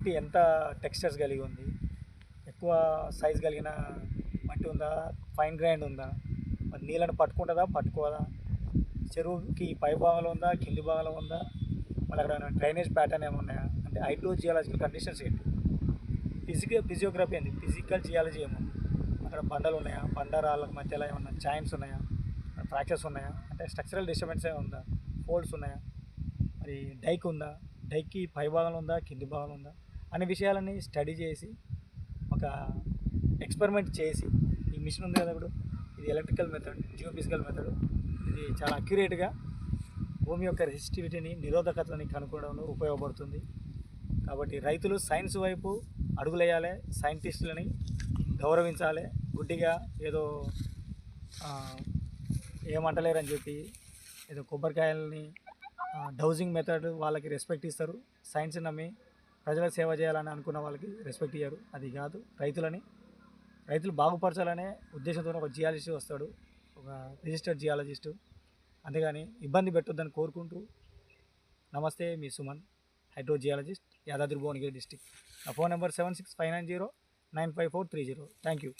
మట్టి ఎంత టెక్స్చర్స్ కలిగి ఉంది? ఎక్కువ సైజ్ కలిగిన మట్టి ఉందా? ఫైన్ గ్రైండ్ ఉందా? మరి నీళ్ళని పట్టుకుంటుందా? పట్టుకోదా చెరువుకి పై భాగంలో ఉందా? కింది భాగంలో ఉందా? మళ్ళీ అక్కడ డ్రైనేజ్ ప్యాటర్న్ ఏమైనా ఉన్నాయా? అంటే హైడ్రో జియాలజికల్ కండిషన్స్ ఏంటి? ఫిజికల్ ఫిజియోగ్రఫీ ఏంది? ఫిజికల్ జియాలజీ ఏముంది అక్కడ బండలు ఉన్నాయా? బండరాళ్ళ మధ్యలో ఏమన్నా జాయింట్స్ ఉన్నాయా? ఫ్రాక్చర్స్ ఉన్నాయా? అంటే స్ట్రక్చరల్ డిస్టర్బెన్స్ ఏమి ఉందా? ఫోల్డ్స్ ఉన్నాయా? మరి డైక్ ఉందా? డైక్కి పై భాగంలో ఉందా? కింది భాగంలో ఉందా? అనే విషయాలని స్టడీ చేసి ఒక ఎక్స్పెరిమెంట్ చేసి ఈ మిషన్ ఉంది కదా ఇప్పుడు ఇది ఎలక్ట్రికల్ మెథడ్ జియోఫిజికల్ మెథడ్ ఇది చాలా అక్యురేట్గా భూమి యొక్క రెసిస్టివిటీని నిరోధకతని కనుక్కోవడంలో ఉపయోగపడుతుంది. కాబట్టి రైతులు సైన్స్ వైపు అడుగులేయాలి సైంటిస్టులని గౌరవించాలి గుడ్డిగా ఏదో ఏమంటలేరని చెప్పి ఏదో కొబ్బరికాయలని డౌజింగ్ మెథడ్ వాళ్ళకి రెస్పెక్ట్ ఇస్తారు సైన్స్ నమ్మి ప్రజలకు సేవ చేయాలని అనుకున్న వాళ్ళకి రెస్పెక్ట్ ఇయ్యరు. అది కాదు. రైతులని రైతులు బాగుపరచాలనే ఉద్దేశంతో ఒక జియాలజిస్ట్ వస్తాడు. ఒక రిజిస్టర్డ్ జియాలజిస్టు అంతేగాని ఇబ్బంది పెట్టొద్దని కోరుకుంటూ నమస్తే మీ సుమన్ హైడ్రోజియాలజిస్ట్ యాదాద్రి భువనగిరి డిస్టిక్ నా phone number seven six five nine zero nine five four three zero thank you